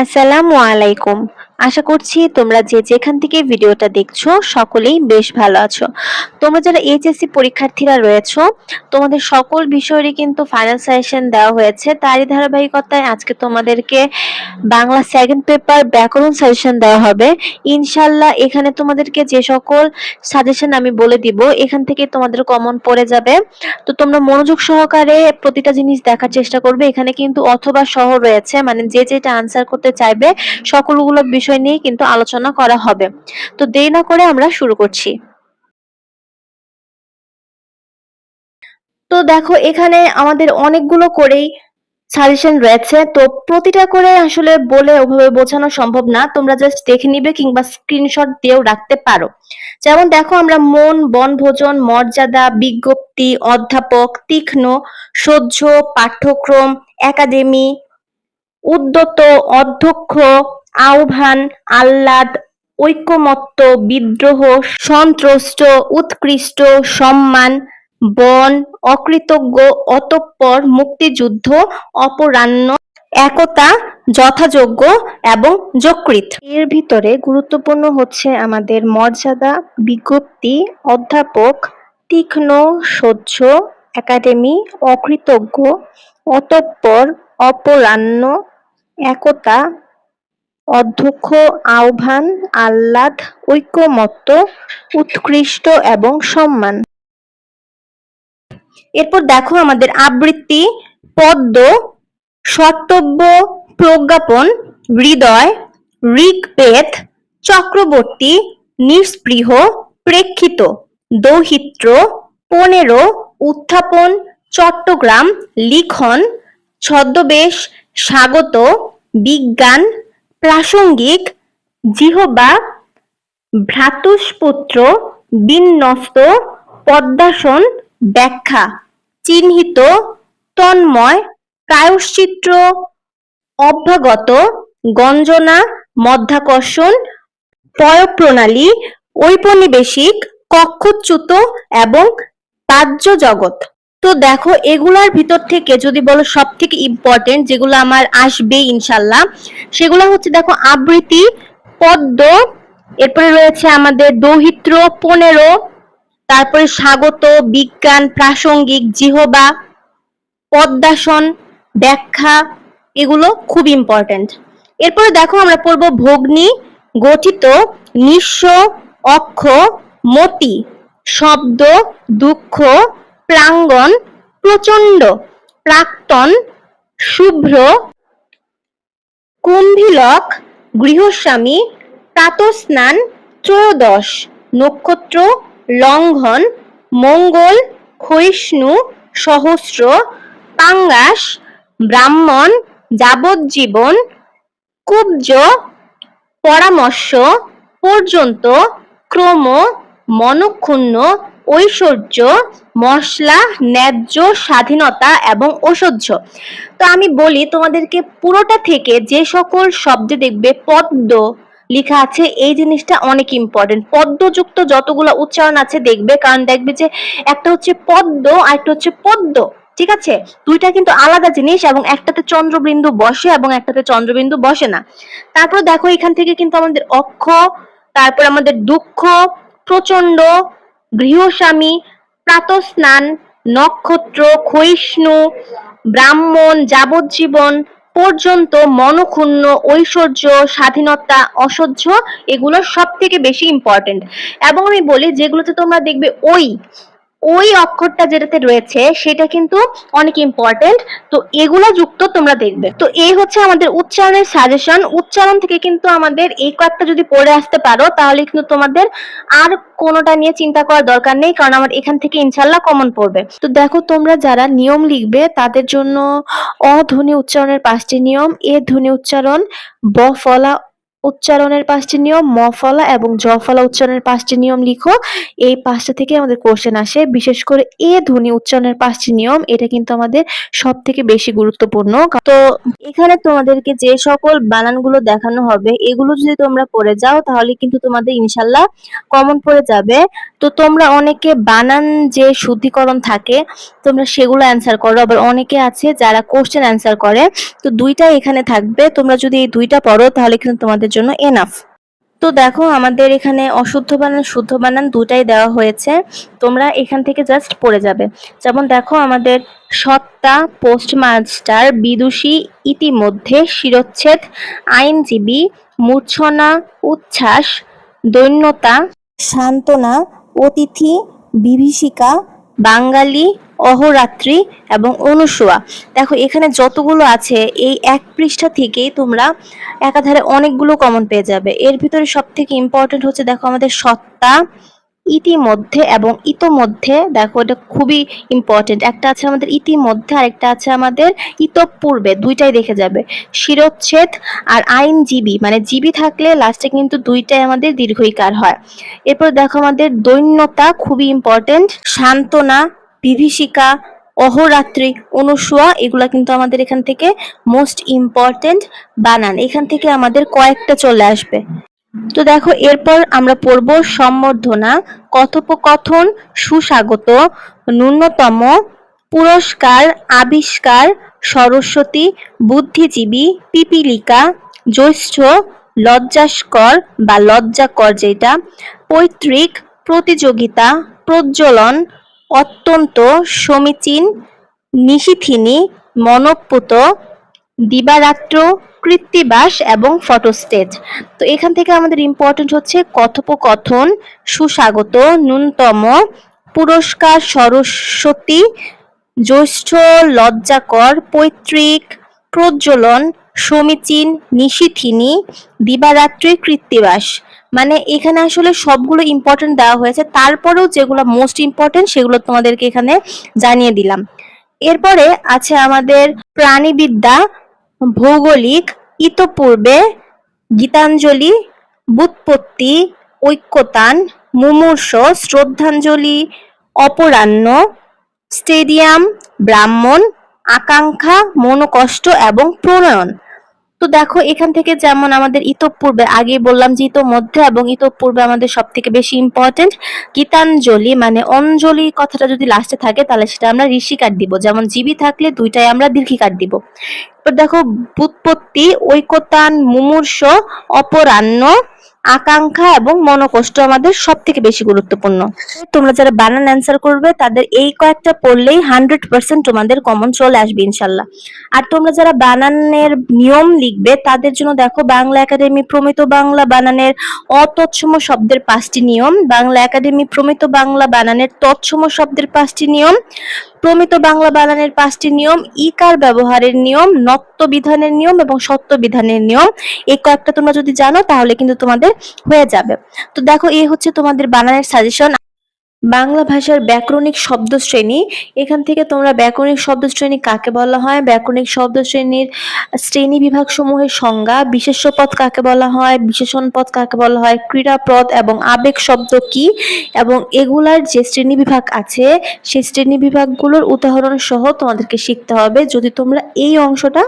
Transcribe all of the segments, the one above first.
আসসালামু আলাইকুম। আশা করছি তোমরা যে যেখান থেকে ভিডিওটা দেখছ, সকলেই বেশ ভালো আছো। তোমরা যারা এইচএসসি পরীক্ষার্থীরা রয়েছো, তোমাদের সকল বিষয়েরই কিন্তু ফাইনাল সাজেশন দেওয়া হয়েছে। তারই ধারাবাহিকতায় আজকে তোমাদেরকে বাংলা সেকেন্ড পেপার ব্যাকরণ সাজেশন দেওয়া হবে। ইনশাল্লাহ এখানে তোমাদেরকে যে সকল সাজেশন আমি বলে দিব, এখান থেকে তোমাদের কমন পড়ে যাবে। তো তোমরা মনোযোগ সহকারে প্রতিটা জিনিস দেখার চেষ্টা করবে। এখানে কিন্তু অথবা সহ রয়েছে মানে যে যেটা আনসার করতে চাইবে, সকলগুলো বিষয় নিয়ে কিন্তু আলোচনা করা হবে। তো দেরি না করে আমরা শুরু করছি। তো দেখো, এখানে আমাদের অনেকগুলো করেই সাজেশন রয়েছে। তো প্রতিটা করে আসলে বলে ওভাবে বোঝানো সম্ভব না। তোমরা জাস্ট দেখে নিবে কিংবা স্ক্রিনশট দিয়েও রাখতে পারো। যেমন দেখো, আমরা মন, বনভোজন, মর্যাদা, বিজ্ঞপ্তি, অধ্যাপক, তীক্ষ্ণ, সহ্য, পাঠ্যক্রম একাডেমি উদ্যত, অধ্যক্ষ আহ্বান, আহ্লাদ ঐক্যমত্য বিদ্রোহ, সন্ত্রস্ত, উৎকৃষ্ট, সম্মান, বন, অকৃতজ্ঞ, অতঃপর মুক্তিযুদ্ধ, অপরাহ্ন, একতা, যথাযোগ্য এবং যকৃত এর ভিতরে গুরুত্বপূর্ণ হচ্ছে আমাদের মর্যাদা, বিজ্ঞপ্তি, অধ্যাপক, তীক্ষ্ণ, সহ্য, একাডেমি, অকৃতজ্ঞ, অতঃপর অপরাহ্ন, একতা অধ্যক্ষ আহ্বান, আহ্লাদ ঐক্যমত্য উৎকৃষ্ট এবং সম্মান। এরপর দেখো আমাদের আবৃত্তি, পদ্ম সর্তব্য প্রজ্ঞাপন, হৃদয়, ঋগ্বেদ, চক্রবর্তী নিস্পৃহ প্রেক্ষিত, দৌহিত্র, পনেরো, উত্থাপন, চট্টগ্রাম, লিখন, ছদ্মবেশ, স্বাগত, বিজ্ঞান প্রাসঙ্গিক, জিহবা, ভ্রাতুষ্পুত্র, বিন্যস্ত, পদ্মাসন, ব্যাখ্যা, চিহ্নিত, তন্ময় প্রায়শ্চিত্র অভ্যাগত, গঞ্জনা, মধ্যাকর্ষণ, পয়ঃপ্রণালী, ঔপনিবেশিক, কক্ষচ্যুত এবং বাহ্য জগৎ তো দেখো, এগুলার ভিতর থেকে যদি বলো সব থেকে ইম্পর্টেন্ট যেগুলো আমার আসবে ইনশাল্লাহ, সেগুলো হচ্ছে দেখো আবৃত্তি, পদ্ম, এরপরে রয়েছে আমাদের দৌহিত্র পনেরো, তারপরে স্বাগত, বিজ্ঞান, প্রাসঙ্গিক, জিহবা, পদ্মাসন, ব্যাখ্যা, এগুলো খুব ইম্পর্টেন্ট এরপরে দেখো আমরা পড়ব ভগ্নি, গঠিত, নিঃস্ব, অক্ষ, মতি, শব্দ, দুঃখ প্রাঙ্গণ প্রচণ্ড, প্রাক্তন, শুভ্র, কুম্ভিলক, গৃহস্বামী, প্রাতস্নান, ত্রয়োদশ, নক্ষত্র, লঙ্ঘন, মঙ্গল, ক্ষয়িষ্ণু, সহস্র, পাঙ্গাস, ব্রাহ্মণ, যাবজ্জীবন, কুব্জ, পরামর্শ, পর্যন্ত, ক্রম, মনক্ষুণ্ণ ঐশ্বর্য, মশলা, ন্যায্য স্বাধীনতা এবং ঐশ্বর্য তো আমি বলি, তোমাদেরকে পুরোটা থেকে যে সকল শব্দে দেখবে পদ্ম লেখা আছে, এই জিনিসটা অনেক ইম্পর্টেন্ট পদ্মযুক্ত যতগুলো উচ্চারণ আছে দেখবে, কারণ দেখবে যে একটা হচ্ছে পদ্ম আর একটা হচ্ছে পদ্ম, ঠিক আছে? দুইটা কিন্তু আলাদা জিনিস এবং একটাতে চন্দ্রবিন্দু বসে এবং একটাতে চন্দ্রবিন্দু বসে না। তারপর দেখো, এখান থেকে কিন্তু আমাদের অক্ষ, তারপর আমাদের দুঃখ প্রচণ্ড গৃহস্বামী, প্রাতস্নান, নক্ষত্র, ক্ষয়িষ্ণু, ব্রাহ্মণ, যাবজ্জীবন পর্যন্ত মনক্ষুণ্ণ, ঐশ্বর্য, স্বাধীনতা, অসহ্য এগুলো সব থেকে বেশি ইম্পর্টেন্ট এবং আমি বলি যেগুলোতে তোমরা দেখবে ওই ওই অক্ষরটা যেটাতে রয়েছে, সেটা কিন্তু অনেক ইম্পর্টেন্ট তো এগুলো যুক্ত তোমরা দেখবে। তো এই হচ্ছে আমাদের উচ্চারণের সাজেশন উচ্চারণ থেকে কিন্তু আমাদের এই কয়েকটা যদি পড়ে আসতে পারো, তাহলে কিন্তু তোমাদের আর কোনোটা নিয়ে চিন্তা করার দরকার নেই, কারণ আমার এখান থেকে ইনশাল্লাহ কমন পড়বে। তো দেখো, তোমরা যারা নিয়ম লিখবে, তাদের জন্য অধ্বনি উচ্চারণের পাঁচটি নিয়ম। এ ধ্বনি উচ্চারণ ব ফলা উচ্চারণের পাঁচটি নিয়ম মফলা এবং জফলা উচ্চারণের পাঁচটি নিয়ম লিখো। এই পাঁচটা থেকে আমাদের কোশ্চেন আসে। বিশেষ করে এ ধ্বনি উচ্চারণের পাঁচটি নিয়ম, এটা কিন্তু আমাদের সব থেকে বেশি গুরুত্বপূর্ণ। তো এখানে তোমাদেরকে যে সকল বানানগুলো দেখানো হবে, এগুলো যদি তোমরা পড়ে যাও, তাহলে কিন্তু তোমাদের ইনশাল্লাহ কমন পড়ে যাবে। তো তোমরা অনেকে বানান যে শুদ্ধিকরণ থাকে, তোমরা সেগুলো অ্যান্সার করো। আবার অনেকে আছে যারা কোশ্চেন অ্যান্সার করে। তো দুইটা এখানে থাকবে। তোমরা যদি এই দুইটা পড়ো, তাহলে কিন্তু তোমাদের জন্য এনাফ তো দেখো আমাদের এখানে অশুদ্ধ বানান, শুদ্ধ বানান দুটাই দেওয়া হয়েছে। তোমরা এখান থেকে জাস্ট পড়ে যাবে। যেমন দেখো আমাদের সত্তা পোস্টমাস্টার বিদুষী ইতিমধ্যে শিরচ্ছেদ, আইনজীবী, মূর্ছনা, উচ্ছ্বাস, দৈন্যতা, সান্ত্বনা, অতিথি, বিভীষিকা, বাঙালি অহরাত্রি এবং অনুসোয়া। দেখো, এখানে যতগুলো আছে, এই এক পৃষ্ঠা থেকেই তোমরা একাধারে অনেকগুলো কমন পেয়ে যাবে। এর ভিতরে সব থেকে ইম্পর্টেন্ট হচ্ছে, দেখো, আমাদের সত্তা, ইতিমধ্যে এবং ইতোমধ্যে। দেখো, এটা খুবই ইম্পর্টেন্ট একটা আছে আমাদের ইতিমধ্যে আর একটা আছে আমাদের ইতপূর্বে। দুইটাই দেখে যাবে। শিরোচ্ছেদ আর আইনজীবী। মানে জীবী থাকলে লাস্টে কিন্তু দুইটাই আমাদের দীর্ঘইকার হয়। এরপর দেখো, আমাদের দৈন্যতা খুবই ইম্পর্টেন্ট সান্ত্বনা বিভীষিকা, অহরাত্রি, অনুসোয়া, এগুলা কিন্তু আমাদের এখান থেকে মোস্ট ইম্পর্টেন্ট বানান। এখান থেকে আমাদের কয়েকটা চলে আসবে। তো দেখো, এরপর আমরা পড়ব সম্বর্ধনা, কথোপকথন, সুস্বাগত, ন্যূনতম, পুরস্কার, আবিষ্কার, সরস্বতী, বুদ্ধিজীবী, পিপিলিকা, জ্যৈষ্ঠ, লজ্জাস্কর বা লজ্জাকর যেটা, পৈতৃক, প্রতিযোগিতা, প্রজ্বলন অত্যন্ত সমীচীন নিশিথিনী মনপ্পুত, দিবারাত্র, কৃত্তিবাস এবং ফটোস্টেজ। তো এখান থেকে আমাদের ইম্পর্টেন্ট হচ্ছে কথোপকথন, সুস্বাগত, ন্যূনতম, পুরস্কার, সরস্বতী, জ্যৈষ্ঠ, লজ্জাকর, পৈতৃক, প্রজ্বলন, সমীচীন, নিশিথিনী, দিবারাত্রি, কৃত্তিবাস। মানে এখানে আসলে সবগুলো ইম্পর্টেন্ট দেওয়া হয়েছে। তারপরেও যেগুলো মোস্ট ইম্পর্টেন্ট সেগুলো তোমাদেরকে এখানে জানিয়ে দিলাম। এরপরে আছে আমাদের প্রাণীবিদ্যা, ভৌগোলিক, ইতপূর্বে, গীতাঞ্জলি, বুৎপত্তি, ঐক্যতান, মুমূর্ষ, শ্রদ্ধাঞ্জলি, অপরাহ্ন, স্টেডিয়াম, ব্রাহ্মণ, আকাঙ্ক্ষা, মনোকষ্ট এবং প্রণয়ন। তো দেখো, এখান থেকে যেমন আমাদের ইতপূর্বে আগে বললাম যে ইতোমধ্যে এবং ইতপূর্বে আমাদের সব থেকে বেশি ইম্পর্টেন্ট গীতাঞ্জলি মানে অঞ্জলি কথাটা যদি লাস্টে থাকে, তাহলে সেটা আমরা ঋষিকার দিব। যেমন জীবী থাকলে দুইটাই আমরা দীর্ঘিকার দিব। দেখো বুৎপত্তি ঐকতান, মুমূর্ষ, অপরাহ্ন আকাঙ্ক্ষা এবং মনোকষ্ট আমাদের সব থেকে বেশি গুরুত্বপূর্ণ। তোমরা যারা বানান অ্যান্সার করবে, তাদের এই কয়েকটা পড়লেই হান্ড্রেড পার্সেন্ট তোমাদের কমন চলে আসবে ইনশাল্লাহ। আর তোমরা যারা বানানের নিয়ম লিখবে, তাদের জন্য দেখো বাংলা একাডেমি প্রমিত বাংলা বানানের অতৎসম শব্দের পাঁচটি নিয়ম। বাংলা একাডেমি প্রমিত বাংলা বানানের তৎসম শব্দের পাঁচটি নিয়ম। প্রমিত বাংলা বানানের পাঁচটি নিয়ম, ইকার ব্যবহারের নিয়ম নত্ব বিধানের নিয়ম এবং সত্য বিধানের নিয়ম। এই কয়েকটা তোমরা যদি জানো, তাহলে কিন্তু তোমাদের হয়ে যাবে। তো দেখো এই হচ্ছে তোমাদের বানানের সাজেশন বাংলা ভাষার ব্যাকরণিক শব্দ শ্রেণি এখান থেকে তোমরা ব্যাকরণিক শব্দ শ্রেণি কাকে বলা হয়? ব্যাকরণিক শব্দ শ্রেণির শ্রেণি বিভাগ সমূহের সংজ্ঞা বিশেষ্য পদ কাকে বলা হয়? বিশেষণ পদ কাকে বলা হয়? ক্রীড়াপদ এবং আবেগ শব্দ কি? এবং এগুলার যে শ্রেণি বিভাগ আছে, সেই শ্রেণি বিভাগগুলোর উদাহরণ সহ তোমাদেরকে শিখতে হবে যদি তোমরা এই অংশটা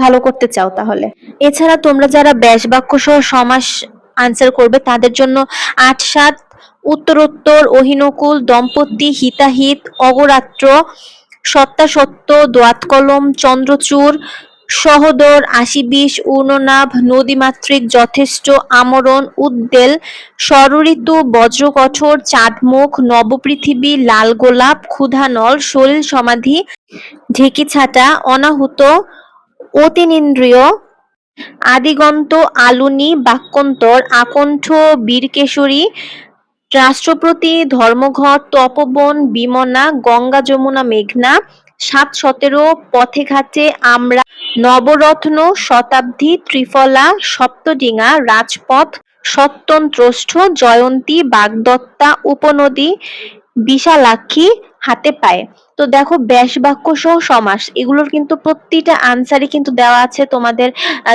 ভালো করতে চাও তাহলে। এছাড়া তোমরা যারা ব্যাস বাক্য সহ সমাস আনসার করবে, তাদের জন্য আট সাত উত্তরোত্তর, অহিনকুল, দম্পতি, হিতাহিত, অগরাত্র সত্যাসত্য দোয়াতকলম চন্দ্রচূড়, সহদর আশি বিশ উননাভ নদীমাতৃক, যথেষ্ট, আমরণ, উদ্দেল ষড়ঋতু বজ্রকঠোর, চাঁদমুখ, নবপৃথিবী লাল গোলাপ ক্ষুধানল সলিল সমাধি ঢেকি ছাটা অনাহুত, অতিনিন্দ্রিয়, আদিগন্ত, আলুনি, বাক্যন্তর, আকণ্ঠ, বীরকেশরী রাষ্ট্রপতি ধর্মঘট, তপবন, বিমনা, গঙ্গা, যমুনা, মেঘনা, সাত সতেরো পথে ঘাটে আমরা, নবরত্ন, শতাব্দী, ত্রিফলা, সপ্তডিঙা, রাজপথ সত্যন্ত্রষ্ঠ জয়ন্তী, বাগদত্তা, উপনদী, বিশালাক্ষী হাতে পায়ে। তো দেখো ব্যাস বাক্য সহ সমাস, এগুলোর কিন্তু প্রতিটা আনসারই কিন্তু দেওয়া আছে তোমাদের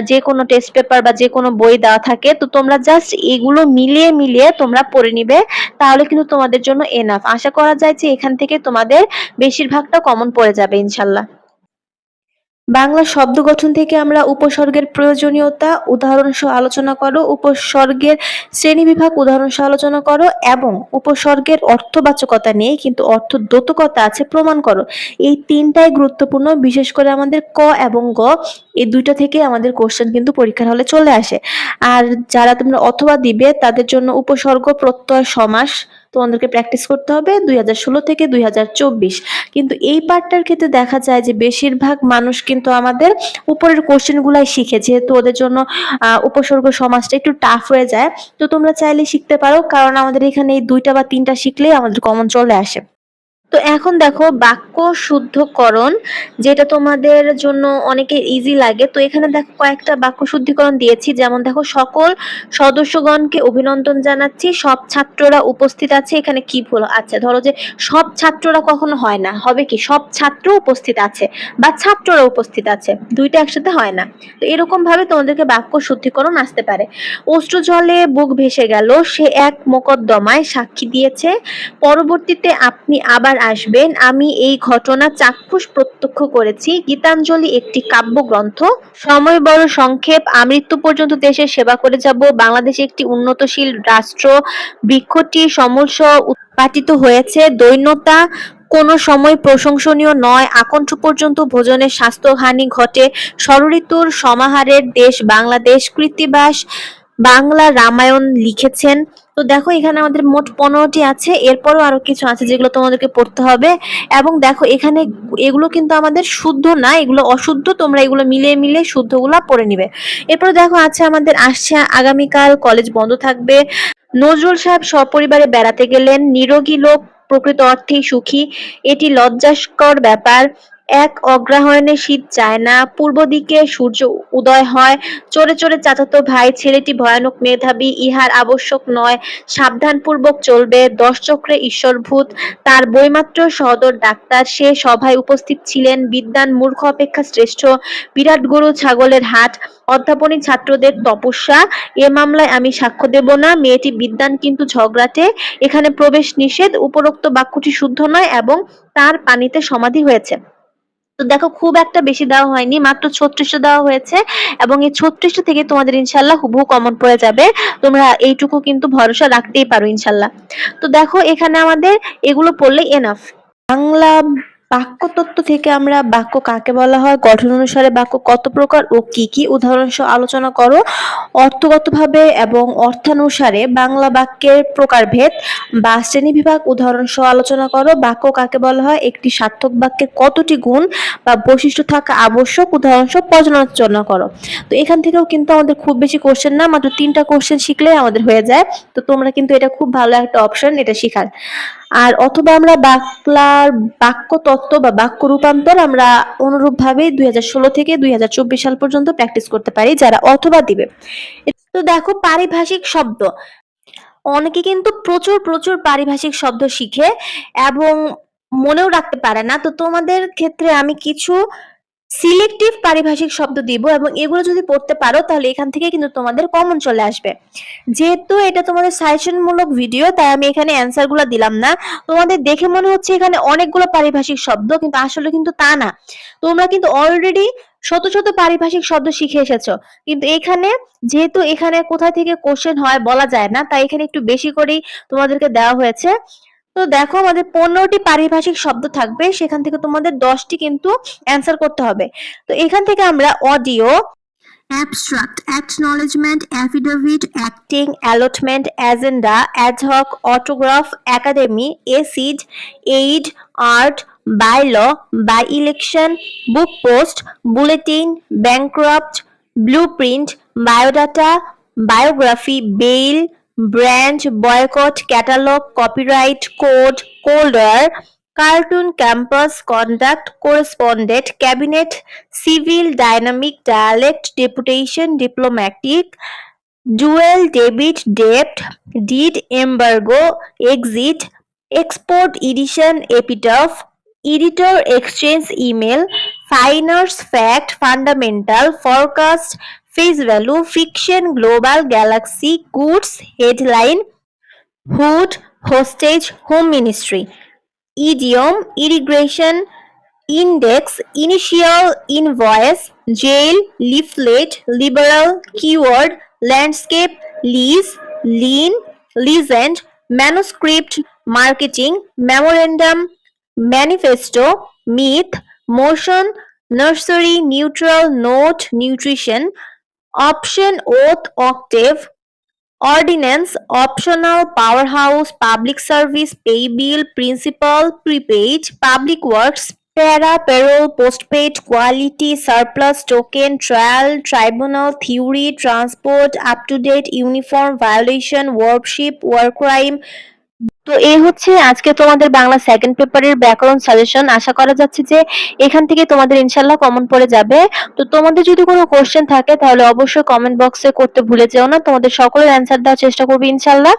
যে কোনো টেস্ট পেপার বা যে কোনো বই দেওয়া থাকে। তো তোমরা জাস্ট এগুলো মিলিয়ে মিলিয়ে তোমরা পড়ে নিবে, তাহলে কিন্তু তোমাদের জন্য এনাফ আশা করা যায় যে এখান থেকে তোমাদের বেশিরভাগটা কমন পড়ে যাবে, ইনশাল্লাহ। বাংলা শব্দ গঠন থেকে আমরা উপসর্গের প্রয়োজনীয়তা উদাহরণ সহ আলোচনা করো, উপসর্গের শ্রেণীবিভাগ উদাহরণ সহ আলোচনা করো এবং উপসর্গের অর্থবাচকতা নিয়ে কিন্তু অর্থ দ্যোতকতা আছে প্রমাণ করো। এই তিনটাই গুরুত্বপূর্ণ, বিশেষ করে আমাদের ক এবং গ, এই দুইটা থেকে আমাদের কোশ্চেন কিন্তু পরীক্ষার হলে চলে আসে। আর যারা তোমরা অথবা দিবে, তাদের জন্য উপসর্গ, প্রত্যয়, সমাস তোমাদেরকে প্র্যাকটিস করতে হবে দু হাজার ষোলো থেকে দু হাজার চব্বিশ। কিন্তু এই পার্টটার ক্ষেত্রে দেখা যায় যে বেশিরভাগ মানুষ কিন্তু আমাদের উপরের কোশ্চেনগুলাই শিখে, যেহেতু ওদের জন্য উপসর্গ সমাজটা একটু টাফ হয়ে যায়। তো তোমরা চাইলে শিখতে পারো, কারণ আমাদের এখানে এই দুইটা বা তিনটা শিখলেই আমাদের কমন চলে আসে। তো এখন দেখো বাক্য শুদ্ধকরণ, যেটা তোমাদের জন্য অনেকে ইজি লাগে। তো এখানে দেখো কয়েকটা বাক্য শুদ্ধিকরণ দিয়েছি। যেমন দেখো, সকল সদস্যগণকে অভিনন্দন জানাচ্ছি। সব ছাত্ররা উপস্থিত আছে। এখানে কি ভুল? আচ্ছা ধরো যে সব ছাত্ররা কখনো হয় না। হবে কি? সব ছাত্র উপস্থিত আছে বা ছাত্ররা উপস্থিত আছে। দুইটা একসাথে হয় না। তো এরকম ভাবে তোমাদেরকে বাক্য শুদ্ধিকরণ আসতে পারে। অশ্রু জলে বুক ভেসে গেল। সে এক মোকদ্দমায় সাক্ষী দিয়েছে। পরবর্তীতে আপনি আবার আসবেন। আমি এই ঘটনা চাক্ষুষ প্রত্যক্ষ করেছি। গীতাঞ্জলি একটি কাব্যগ্রন্থ। সময় বড় সংক্ষেপ। আমৃত্যু পর্যন্ত দেশের সেবা করে যাব। বাংলাদেশ একটি উন্নতশীল রাষ্ট্র। বৃক্ষটি সমস্য উৎপাটিত হয়েছে। দৈন্যতা কোনো সময় প্রশংসনীয় নয়। আকণ্ঠ পর্যন্ত ভোজনের স্বাস্থ্যহানি ঘটে। ষড়ঋতুর সমাহারের দেশ বাংলাদেশ। কৃত্তিবাস বাংলা রামায়ণ লিখেছেন। তো দেখো, এখানে আমাদের মোট পনেরোটি আছে। এরপরও আরও কিছু আছে যেগুলো তোমাদেরকে পড়তে হবে। এবং দেখো, এখানে এগুলো কিন্তু আমাদের শুদ্ধ না, এগুলো অশুদ্ধ। তোমরা এগুলো মিলিয়ে মিলিয়ে শুদ্ধগুলা পড়ে নিবে। এরপর দেখো, আছে আমাদের, আসছে আগামীকাল, কলেজ বন্ধ থাকবে। নজরুল সাহেব সপরিবারে বেড়াতে গেলেন। নিরোগী লোক, প্রকৃত অর্থেই সুখী। এটি লজ্জাস্কর ব্যাপার। এক অগ্রহায়ণে শীত যায় না। পূর্ব দিকে সূর্য উদয় হয়। চোরে চোরে চাচাতো ভাই, ছেলেটি ভয়ানক মেধাবী, ইহার আবশ্যক নয়। সাবধানপূর্বক চলবে। দশ চক্রে ঈশ্বরভূত। তার বইমাত্র সদর ডাক্তার, সে সভায় উপস্থিত ছিলেন। বিদ্যান মূর্খ অপেক্ষা শ্রেষ্ঠ। বিরাট গরু, ছাগলের হাট। অধ্যাপনী ছাত্রদের তপস্যা। এ মামলায় আমি সাক্ষ্য দেব না। মেয়েটি বিদ্যান কিন্তু ঝগড়াটে। এখানে প্রবেশ নিষেধ। উপরোক্ত বাক্যটি শুদ্ধ নয় এবং তার পানিতে সমাধি হয়েছে। তো দেখো খুব একটা বেশি দেওয়া হয়নি, মাত্র ছত্রিশটা দেওয়া হয়েছে এবং এই ছত্রিশটা থেকে তোমাদের ইনশাল্লাহ হুবহু কমন পড়ে যাবে। তোমরা এইটুকু কিন্তু ভরসা রাখতেই পারো ইনশাল্লাহ। তো দেখো এখানে আমাদের এগুলো পড়লে এনাফ বাংলা বাক্যতত্ত্ব থেকে আমরা বাক্য কাকে বলা হয়, গঠন অনুসারে বাক্য কত প্রকার ও কি কি উদাহরণ সহ আলোচনা করো। অর্থগতভাবে এবং অর্থানুসারে বাংলা বাক্যের প্রকারভেদ বা শ্রেণি বিভাগ উদাহরণ সহ আলোচনা করো। বাক্য কাকে বলা হয়, একটি সার্থক বাক্যের কতটি গুণ বা বৈশিষ্ট্য থাকা আবশ্যক উদাহরণ সহ পর্যালোচনা করো। তো এখান থেকেও কিন্তু আমাদের খুব বেশি কোশ্চেন না, মাত্র তিনটা কোশ্চেন শিখলেই আমাদের হয়ে যায়। তো তোমরা কিন্তু এটা খুব ভালো একটা অপশন এটা শিখার। আর অথবা আমরা বাংলার বাক্য তত্ত্ব বা বাক্য রূপান্তর আমরা অনুরূপ ভাবে দুই থেকে দুই হাজার চব্বিশ সাল পর্যন্ত প্র্যাকটিস করতে পারি, যারা অথবা দিবে। তো দেখো পারিভাষিক শব্দ। অনেকে কিন্তু প্রচুর প্রচুর পারিভাষিক শব্দ শিখে এবং মনেও রাখতে পারে না। তো তোমাদের ক্ষেত্রে আমি কিছু সিলেক্টিভ পারিভাষিক শব্দ দিব এবং এগুলো যদি পড়তে পারো, তাহলে এখান থেকে কিন্তু তোমাদের কমন চলে আসবে। যেহেতু এটা তোমাদের সাজেশন মূলক ভিডিও তাই আমি এখানে অ্যান্সারগুলো দিলাম না। তোমাদের দেখে মনে হচ্ছে এখানে অনেকগুলো পারিভাষিক শব্দ, কিন্তু আসলে কিন্তু তা না। তোমরা কিন্তু অলরেডি শত শত পারিভাষিক শব্দ শিখে এসেছ। কিন্তু এখানে, যেহেতু এখানে কোথা থেকে কোশ্চেন হয় বলা যায় না, তাই এখানে একটু বেশি করেই তোমাদেরকে দেওয়া হয়েছে। তো দেখো আমাদের পনেরোটি পারিভাষিক শব্দ থাকবে সেখান থেকে তোমাদের দশটি কিন্তু অ্যান্সার করতে হবে তো এখান থেকে আমরা audio abstract acknowledgement affidavit acting allotment agenda ad hoc autograph academy acid aid art bylaw by election book post bulletin bankrupt blueprint biodata biography bail branch boycott catalog copyright code colder cartoon campus conduct correspondent cabinet civil dynamic dialect deputation diplomatic dual debit debt deed embargo exit export edition epitaph editor exchange email finance fact fundamental forecast face value fiction global galaxy goods headline hood hostage home ministry idiom irrigation index initial invoice jail leaflet liberal keyword landscape lease lean legend manuscript marketing memorandum manifesto myth motion nursery neutral note nutrition option oath octave ordinance optional powerhouse public service pay bill principal prepaid public works para payroll postpaid quality surplus token trial tribunal theory transport up to date uniform violation workship war crime তো এই হচ্ছে আজকে তোমাদের Bangla second পেপারের ব্যাকরণ suggestion আশা করা যাচ্ছে যে এখান থেকে তোমাদের ইনশাল্লাহ কমন পড়ে যাবে। তো তোমাদের যদি কোনো কোশ্চেন থাকে, তাহলে অবশ্যই কমেন্ট বক্সে করতে ভুলে যেও না। তোমাদের সকলের অ্যান্সার দেওয়ার চেষ্টা করবে ইনশাল্লাহ।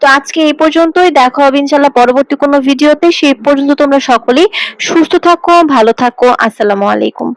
তো আজকে এই পর্যন্তই। দেখা হবে ইনশাল্লাহ পরবর্তী কোনো ভিডিওতে সেই পর্যন্ত তোমরা সকলেই সুস্থ থাকো, ভালো থাকো। আসসালামু আলাইকুম।